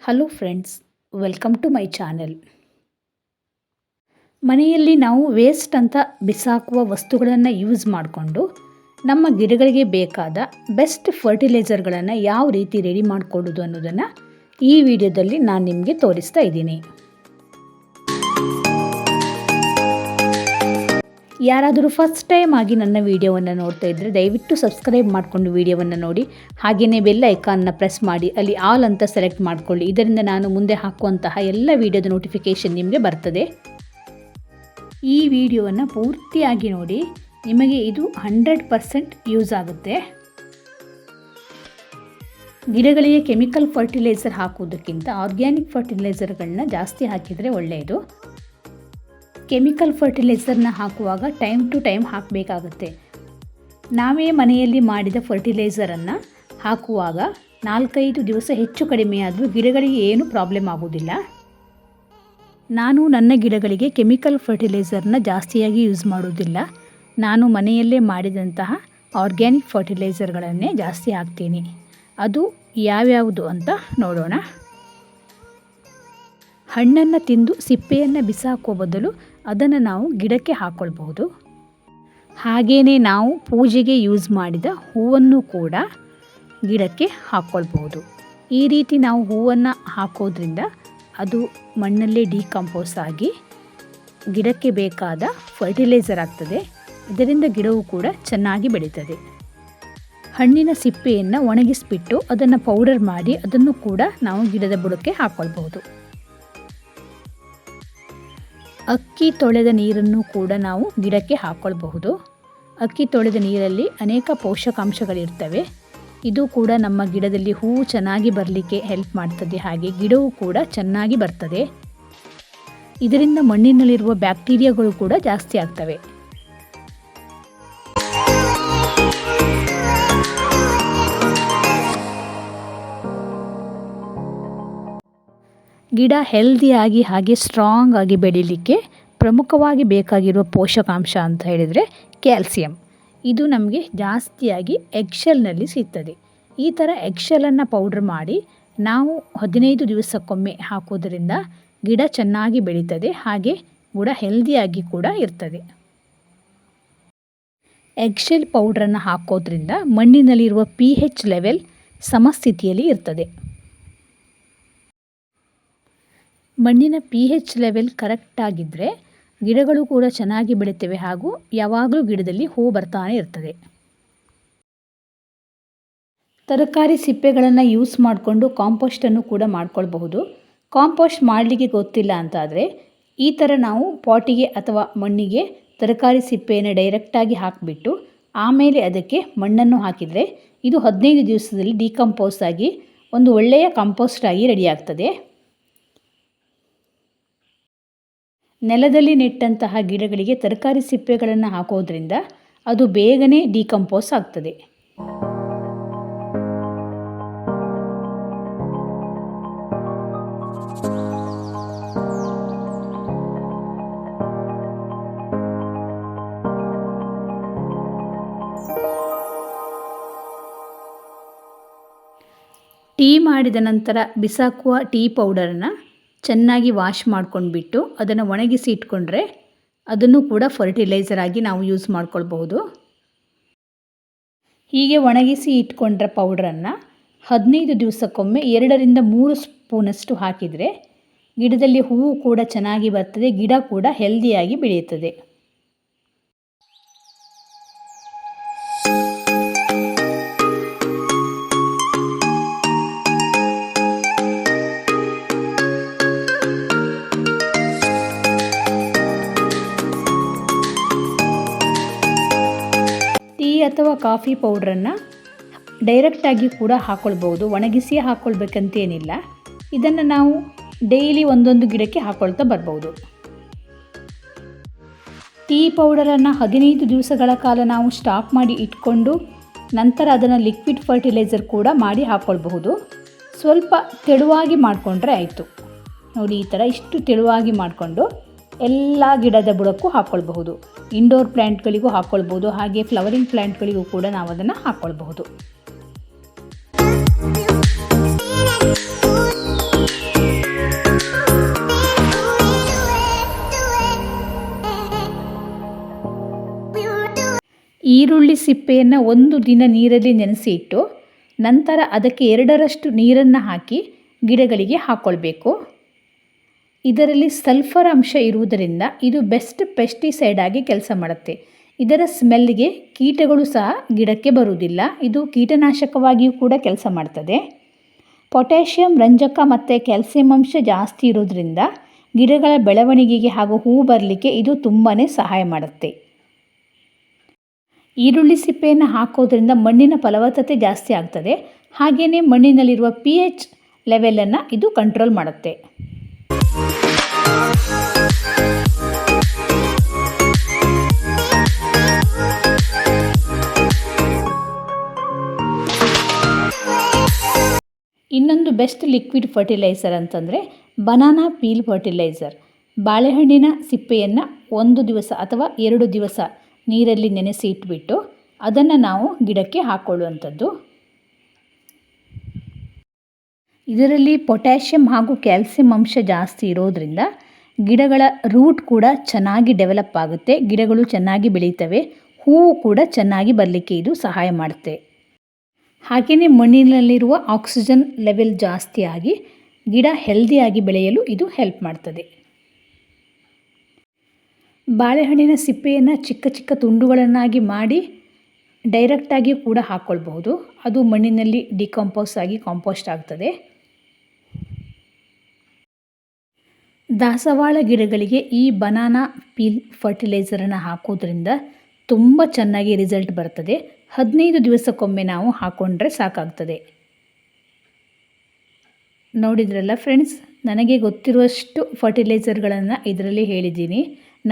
Hello friends welcome to my channel ಮನೆಯಲ್ಲಿ ನಾವು waste ಅಂತ ಬಿಸಾಕುವ ವಸ್ತುಗಳನ್ನು ಯೂಸ್ ಮಾಡಿಕೊಂಡು ನಮ್ಮ ಗಿಡಗಳಿಗೆ ಬೇಕಾದ ಬೆಸ್ಟ್ ಫರ್ಟಿಲೈಸರ್ಗಳನ್ನು ಯಾವ ರೀತಿ ರೆಡಿ ಮಾಡಿಕೊಳ್ಳೋದು ಅನ್ನೋದನ್ನು ಈ ವಿಡಿಯೋದಲ್ಲಿ ನಾನು ನಿಮಗೆ ತೋರಿಸ್ತಾ ಇದ್ದೀನಿ. ಯಾರಾದರೂ ಫಸ್ಟ್ ಟೈಮ್ ಆಗಿ ನನ್ನ ವಿಡಿಯೋವನ್ನು ನೋಡ್ತಾ ಇದ್ದರೆ ದಯವಿಟ್ಟು ಸಬ್ಸ್ಕ್ರೈಬ್ ಮಾಡಿಕೊಂಡು ವಿಡಿಯೋವನ್ನು ನೋಡಿ. ಹಾಗೆಯೇ ಬೆಲ್ ಐಕಾನ್ನ ಪ್ರೆಸ್ ಮಾಡಿ, ಅಲ್ಲಿ ಆಲ್ ಅಂತ ಸೆಲೆಕ್ಟ್ ಮಾಡಿಕೊಳ್ಳಿ. ಇದರಿಂದ ನಾನು ಮುಂದೆ ಹಾಕುವಂತಹ ಎಲ್ಲ ವಿಡಿಯೋದ ನೋಟಿಫಿಕೇಷನ್ ನಿಮಗೆ ಬರ್ತದೆ. ಈ ವಿಡಿಯೋವನ್ನು ಪೂರ್ತಿಯಾಗಿ ನೋಡಿ, ನಿಮಗೆ ಇದು ಹಂಡ್ರೆಡ್ ಪರ್ಸೆಂಟ್ ಯೂಸ್ ಆಗುತ್ತೆ. ಗಿಡಗಳಿಗೆ ಕೆಮಿಕಲ್ ಫರ್ಟಿಲೈಸರ್ ಹಾಕುವುದಕ್ಕಿಂತ ಆರ್ಗ್ಯಾನಿಕ್ ಫರ್ಟಿಲೈಸರ್ಗಳನ್ನ ಜಾಸ್ತಿ ಹಾಕಿದರೆ ಒಳ್ಳೆಯದು. ಕೆಮಿಕಲ್ ಫರ್ಟಿಲೈಸರ್ನ ಹಾಕುವಾಗ ಟೈಮ್ ಟು ಟೈಮ್ ಹಾಕಬೇಕಾಗುತ್ತೆ. ನಾವೇ ಮನೆಯಲ್ಲಿ ಮಾಡಿದ ಫರ್ಟಿಲೈಸರನ್ನು ಹಾಕುವಾಗ ನಾಲ್ಕೈದು ದಿವಸ ಹೆಚ್ಚು ಕಡಿಮೆ ಆದರೂ ಗಿಡಗಳಿಗೆ ಏನು ಪ್ರಾಬ್ಲಮ್ ಆಗೋದಿಲ್ಲ ನಾನು ನನ್ನ ಗಿಡಗಳಿಗೆ ಕೆಮಿಕಲ್ ಫರ್ಟಿಲೈಸರ್ನ ಜಾಸ್ತಿಯಾಗಿ ಯೂಸ್ ಮಾಡೋದಿಲ್ಲ ನಾನು ಮನೆಯಲ್ಲೇ ಮಾಡಿದಂತಹ ಆರ್ಗ್ಯಾನಿಕ್ ಫರ್ಟಿಲೈಸರ್ಗಳನ್ನೇ ಜಾಸ್ತಿ ಹಾಕ್ತೀನಿ. ಅದು ಯಾವ್ಯಾವುದು ಅಂತ ನೋಡೋಣ. ಹಣ್ಣನ್ನು ತಿಂದು ಸಿಪ್ಪೆಯನ್ನು ಬಿಸಾಕುವ ಬದಲು ಅದನ್ನು ನಾವು ಗಿಡಕ್ಕೆ ಹಾಕ್ಕೊಳ್ಬಹುದು ಹಾಗೆಯೇ ನಾವು ಪೂಜೆಗೆ ಯೂಸ್ ಮಾಡಿದ ಹೂವನ್ನು ಕೂಡ ಗಿಡಕ್ಕೆ ಹಾಕ್ಕೊಳ್ಬಹುದು ಈ ರೀತಿ ನಾವು ಹೂವನ್ನು ಹಾಕೋದ್ರಿಂದ ಅದು ಮಣ್ಣಲ್ಲೇ ಡಿಕಂಪೋಸ್ ಆಗಿ ಗಿಡಕ್ಕೆ ಬೇಕಾದ ಫರ್ಟಿಲೈಸರ್ ಆಗ್ತದೆ. ಇದರಿಂದ ಗಿಡವು ಕೂಡ ಚೆನ್ನಾಗಿ ಬೆಳೀತದೆ. ಹಣ್ಣಿನ ಸಿಪ್ಪೆಯನ್ನು ಒಣಗಿಸಿಬಿಟ್ಟು ಅದನ್ನು ಪೌಡರ್ ಮಾಡಿ ಅದನ್ನು ಕೂಡ ನಾವು ಗಿಡದ ಬುಡಕ್ಕೆ ಹಾಕ್ಕೊಳ್ಬಹುದು ಅಕ್ಕಿ ತೊಳೆದ ನೀರನ್ನು ಕೂಡ ನಾವು ಗಿಡಕ್ಕೆ ಹಾಕ್ಕೊಳ್ಬಹುದು ಅಕ್ಕಿ ತೊಳೆದ ನೀರಲ್ಲಿ ಅನೇಕ ಪೋಷಕಾಂಶಗಳಿರ್ತವೆ. ಇದು ಕೂಡ ನಮ್ಮ ಗಿಡದಲ್ಲಿ ಹೂವು ಚೆನ್ನಾಗಿ ಬರಲಿಕ್ಕೆ ಹೆಲ್ಪ್ ಮಾಡ್ತದೆ. ಹಾಗೆ ಗಿಡವು ಕೂಡ ಚೆನ್ನಾಗಿ ಬರ್ತದೆ. ಇದರಿಂದ ಮಣ್ಣಿನಲ್ಲಿರುವ ಬ್ಯಾಕ್ಟೀರಿಯಾಗಳು ಕೂಡ ಜಾಸ್ತಿ ಆಗ್ತವೆ. ಗಿಡ ಹೆಲ್ದಿಯಾಗಿ ಹಾಗೆ ಸ್ಟ್ರಾಂಗ್ ಆಗಿ ಬೆಳೀಲಿಕ್ಕೆ ಪ್ರಮುಖವಾಗಿ ಬೇಕಾಗಿರುವ ಪೋಷಕಾಂಶ ಅಂತ ಹೇಳಿದರೆ ಕ್ಯಾಲ್ಸಿಯಂ ಇದು ನಮಗೆ ಜಾಸ್ತಿಯಾಗಿ ಎಗ್ಶೆಲ್ನಲ್ಲಿ ಸಿಗ್ತದೆ. ಈ ಥರ ಎಗ್ಶೆಲನ್ನು ಪೌಡ್ರ್ ಮಾಡಿ ನಾವು ಹದಿನೈದು ದಿವಸಕ್ಕೊಮ್ಮೆ ಹಾಕೋದರಿಂದ ಗಿಡ ಚೆನ್ನಾಗಿ ಬೆಳೀತದೆ, ಹಾಗೆ ಗಿಡ ಹೆಲ್ದಿಯಾಗಿ ಕೂಡ ಇರ್ತದೆ. ಎಗ್ಶೆಲ್ ಪೌಡ್ರನ್ನು ಹಾಕೋದ್ರಿಂದ ಮಣ್ಣಿನಲ್ಲಿರುವ ಪಿ ಹೆಚ್ ಲೆವೆಲ್ ಸಮಸ್ಥಿತಿಯಲ್ಲಿ ಇರ್ತದೆ. ಮಣ್ಣಿನ ಪಿ ಹೆಚ್ ಲೆವೆಲ್ ಕರೆಕ್ಟಾಗಿದ್ದರೆ ಗಿಡಗಳು ಕೂಡ ಚೆನ್ನಾಗಿ ಬೆಳಿತವೆ ಹಾಗೂ ಯಾವಾಗಲೂ ಗಿಡದಲ್ಲಿ ಹೂ ಬರ್ತಾನೆ ಇರ್ತದೆ. ತರಕಾರಿ ಸಿಪ್ಪೆಗಳನ್ನು ಯೂಸ್ ಮಾಡಿಕೊಂಡು ಕಾಂಪೋಸ್ಟನ್ನು ಕೂಡ ಮಾಡ್ಕೊಳ್ಬಹುದು. ಕಾಂಪೋಸ್ಟ್ ಮಾಡಲಿಕ್ಕೆ ಗೊತ್ತಿಲ್ಲ ಅಂತಾದರೆ ಈ ಥರ ನಾವು ಪಾಟಿಗೆ ಅಥವಾ ಮಣ್ಣಿಗೆ ತರಕಾರಿ ಸಿಪ್ಪೆಯನ್ನು ಡೈರೆಕ್ಟಾಗಿ ಹಾಕಿಬಿಟ್ಟು ಆಮೇಲೆ ಅದಕ್ಕೆ ಮಣ್ಣನ್ನು ಹಾಕಿದರೆ ಇದು ಹದಿನೈದು ದಿವಸದಲ್ಲಿ ಡಿಕಂಪೋಸ್ ಆಗಿ ಒಂದು ಒಳ್ಳೆಯ ಕಾಂಪೋಸ್ಟ್ ಆಗಿ ರೆಡಿಯಾಗ್ತದೆ ನೆಲದಲ್ಲಿ ನೆಟ್ಟಂತಹ ಗಿಡಗಳಿಗೆ ತರಕಾರಿ ಸಿಪ್ಪೆಗಳನ್ನು ಹಾಕೋದ್ರಿಂದ ಅದು ಬೇಗನೆ ಡಿಕಂಪೋಸ್ ಆಗ್ತದೆ. ಟೀ ಮಾಡಿದ ನಂತರ ಬಿಸಾಕುವ ಟೀ ಪೌಡರನ್ನು ಚೆನ್ನಾಗಿ ವಾಶ್ ಮಾಡ್ಕೊಂಡ್ಬಿಟ್ಟು ಅದನ್ನು ಒಣಗಿಸಿ ಇಟ್ಕೊಂಡ್ರೆ ಅದನ್ನು ಕೂಡ ಫರ್ಟಿಲೈಸರ್ ಆಗಿ ನಾವು ಯೂಸ್ ಮಾಡ್ಕೊಳ್ಬಹುದು. ಹೀಗೆ ಒಣಗಿಸಿ ಇಟ್ಕೊಂಡ್ರೆ ಪೌಡ್ರನ್ನು ಹದಿನೈದು ದಿವಸಕ್ಕೊಮ್ಮೆ ಎರಡರಿಂದ ಮೂರು ಸ್ಪೂನಷ್ಟು ಹಾಕಿದರೆ ಗಿಡದಲ್ಲಿ ಹೂವು ಕೂಡ ಚೆನ್ನಾಗಿ ಬರ್ತದೆ, ಗಿಡ ಕೂಡ ಹೆಲ್ದಿಯಾಗಿ ಬೆಳೆಯುತ್ತದೆ. ಅಥವಾ ಕಾಫಿ ಪೌಡ್ರನ್ನು ಡೈರೆಕ್ಟಾಗಿ ಕೂಡ ಹಾಕ್ಕೊಳ್ಬೋದು ಒಣಗಿಸಿಯೇ ಹಾಕ್ಕೊಳ್ಬೇಕಂತೇನಿಲ್ಲ ಇದನ್ನು ನಾವು ಡೈಲಿ ಒಂದೊಂದು ಗಿಡಕ್ಕೆ ಹಾಕ್ಕೊಳ್ತಾ ಬರ್ಬೋದು. ಟೀ ಪೌಡರನ್ನು ಹದಿನೈದು ದಿವಸಗಳ ಕಾಲ ನಾವು ಸ್ಟಾಕ್ ಮಾಡಿ ಇಟ್ಕೊಂಡು ನಂತರ ಅದನ್ನು ಲಿಕ್ವಿಡ್ ಫರ್ಟಿಲೈಸರ್ ಕೂಡ ಮಾಡಿ ಹಾಕ್ಕೊಳ್ಬಹುದು ಸ್ವಲ್ಪ ತೆಳುವಾಗಿ ಮಾಡಿಕೊಂಡ್ರೆ ಆಯಿತು. ನೋಡಿ ಈ ಥರ ಇಷ್ಟು ತೆಳುವಾಗಿ ಮಾಡಿಕೊಂಡು ಎಲ್ಲ ಗಿಡದ ಬುಡಕ್ಕೂ ಹಾಕ್ಕೊಳ್ಬಹುದು ಇಂಡೋರ್ ಪ್ಲ್ಯಾಂಟ್ಗಳಿಗೂ ಹಾಕ್ಕೊಳ್ಬೋದು ಹಾಗೆ ಫ್ಲವರಿಂಗ್ ಪ್ಲ್ಯಾಂಟ್ಗಳಿಗೂ ಕೂಡ ನಾವು ಅದನ್ನು ಹಾಕ್ಕೊಳ್ಬಹುದು ಈರುಳ್ಳಿ ಸಿಪ್ಪೆಯನ್ನು ಒಂದು ದಿನ ನೀರಲ್ಲಿ ನೆನೆಸಿ ಇಟ್ಟು ನಂತರ ಅದಕ್ಕೆ ಎರಡರಷ್ಟು ನೀರನ್ನು ಹಾಕಿ ಗಿಡಗಳಿಗೆ ಹಾಕ್ಕೊಳ್ಬೇಕು ಇದರಲ್ಲಿ ಸಲ್ಫರ್ ಅಂಶ ಇರುವುದರಿಂದ ಇದು ಬೆಸ್ಟ್ ಪೆಸ್ಟಿಸೈಡ್ ಆಗಿ ಕೆಲಸ ಮಾಡುತ್ತೆ. ಇದರ ಸ್ಮೆಲ್ಗೆ ಕೀಟಗಳು ಸಹ ಗಿಡಕ್ಕೆ ಬರುವುದಿಲ್ಲ. ಇದು ಕೀಟನಾಶಕವಾಗಿಯೂ ಕೂಡ ಕೆಲಸ ಮಾಡ್ತದೆ. ಪೊಟ್ಯಾಷಿಯಂ ರಂಜಕ ಮತ್ತು ಕ್ಯಾಲ್ಸಿಯಂ ಅಂಶ ಜಾಸ್ತಿ ಇರೋದ್ರಿಂದ ಗಿಡಗಳ ಬೆಳವಣಿಗೆಗೆ ಹಾಗೂ ಹೂ ಬರಲಿಕ್ಕೆ ಇದು ತುಂಬಾ ಸಹಾಯ ಮಾಡುತ್ತೆ. ಈರುಳ್ಳಿ ಸಿಪ್ಪೆಯನ್ನು ಹಾಕೋದ್ರಿಂದ ಮಣ್ಣಿನ ಫಲವತ್ತತೆ ಜಾಸ್ತಿ ಆಗ್ತದೆ. ಹಾಗೆಯೇ ಮಣ್ಣಿನಲ್ಲಿರುವ ಪಿ ಎಚ್ ಲೆವೆಲನ್ನು ಇದು ಕಂಟ್ರೋಲ್ ಮಾಡುತ್ತೆ. ಬೆಸ್ಟ್ ಲಿಕ್ವಿಡ್ ಫರ್ಟಿಲೈಸರ್ ಅಂತಂದರೆ ಬನಾನಾ ಪೀಲ್ ಫರ್ಟಿಲೈಸರ್. ಬಾಳೆಹಣ್ಣಿನ ಸಿಪ್ಪೆಯನ್ನು ಒಂದು ದಿವಸ ಅಥವಾ ಎರಡು ದಿವಸ ನೀರಲ್ಲಿ ನೆನೆಸಿ ಇಟ್ಬಿಟ್ಟು ಅದನ್ನು ನಾವು ಗಿಡಕ್ಕೆ ಹಾಕ್ಕೊಳ್ಳುವಂಥದ್ದು ಇದರಲ್ಲಿ ಪೊಟ್ಯಾಷಿಯಂ ಹಾಗೂ ಕ್ಯಾಲ್ಸಿಯಂ ಅಂಶ ಜಾಸ್ತಿ ಇರೋದರಿಂದ ಗಿಡಗಳ ರೂಟ್ ಕೂಡ ಚೆನ್ನಾಗಿ ಡೆವಲಪ್ ಆಗುತ್ತೆ, ಗಿಡಗಳು ಚೆನ್ನಾಗಿ ಬೆಳೀತವೆ, ಹೂವು ಕೂಡ ಚೆನ್ನಾಗಿ ಬರಲಿಕ್ಕೆ ಇದು ಸಹಾಯ ಮಾಡುತ್ತೆ. ಹಾಗೆಯೇ ಮಣ್ಣಿನಲ್ಲಿರುವ ಆಕ್ಸಿಜನ್ ಲೆವೆಲ್ ಜಾಸ್ತಿಯಾಗಿ ಗಿಡ ಹೆಲ್ದಿಯಾಗಿ ಬೆಳೆಯಲು ಇದು ಹೆಲ್ಪ್ ಮಾಡ್ತದೆ. ಬಾಳೆಹಣ್ಣಿನ ಸಿಪ್ಪೆಯನ್ನು ಚಿಕ್ಕ ಚಿಕ್ಕ ತುಂಡುಗಳನ್ನಾಗಿ ಮಾಡಿ ಡೈರೆಕ್ಟಾಗಿ ಕೂಡ ಹಾಕ್ಕೊಳ್ಬಹುದು ಅದು ಮಣ್ಣಿನಲ್ಲಿ ಡಿಕಾಂಪೋಸ್ ಆಗಿ ಕಾಂಪೋಸ್ಟ್ ಆಗ್ತದೆ. ದಾಸವಾಳ ಗಿಡಗಳಿಗೆ ಈ ಬನಾನಾ ಪೀಲ್ ಫರ್ಟಿಲೈಸರನ್ನು ಹಾಕೋದ್ರಿಂದ ತುಂಬ ಚೆನ್ನಾಗಿ ರಿಸಲ್ಟ್ ಬರ್ತದೆ. ಹದಿನೈದು ದಿವಸಕ್ಕೊಮ್ಮೆ ನಾವು ಹಾಕ್ಕೊಂಡ್ರೆ ಸಾಕಾಗ್ತದೆ. ನೋಡಿದ್ರಲ್ಲ ಫ್ರೆಂಡ್ಸ್ ನನಗೆ ಗೊತ್ತಿರುವಷ್ಟು ಫರ್ಟಿಲೈಸರ್ಗಳನ್ನು ಇದರಲ್ಲಿ ಹೇಳಿದ್ದೀನಿ.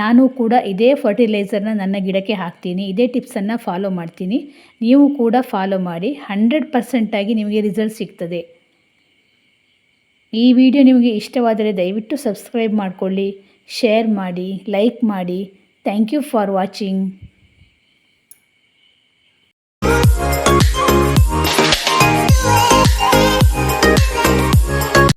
ನಾನು ಕೂಡ ಇದೇ ಫರ್ಟಿಲೈಸರ್ನ ನನ್ನ ಗಿಡಕ್ಕೆ ಹಾಕ್ತೀನಿ. ಇದೇ ಟಿಪ್ಸನ್ನು ಫಾಲೋ ಮಾಡ್ತೀನಿ. ನೀವು ಕೂಡ ಫಾಲೋ ಮಾಡಿ. ಹಂಡ್ರೆಡ್ ಪರ್ಸೆಂಟಾಗಿ ನಿಮಗೆ ರಿಸಲ್ಟ್ ಸಿಗ್ತದೆ. ಈ ವಿಡಿಯೋ ನಿಮಗೆ ಇಷ್ಟವಾದರೆ ದಯವಿಟ್ಟು ಸಬ್ಸ್ಕ್ರೈಬ್ ಮಾಡಿಕೊಳ್ಳಿ ಶೇರ್ ಮಾಡಿ ಲೈಕ್ ಮಾಡಿ. Thank you for watching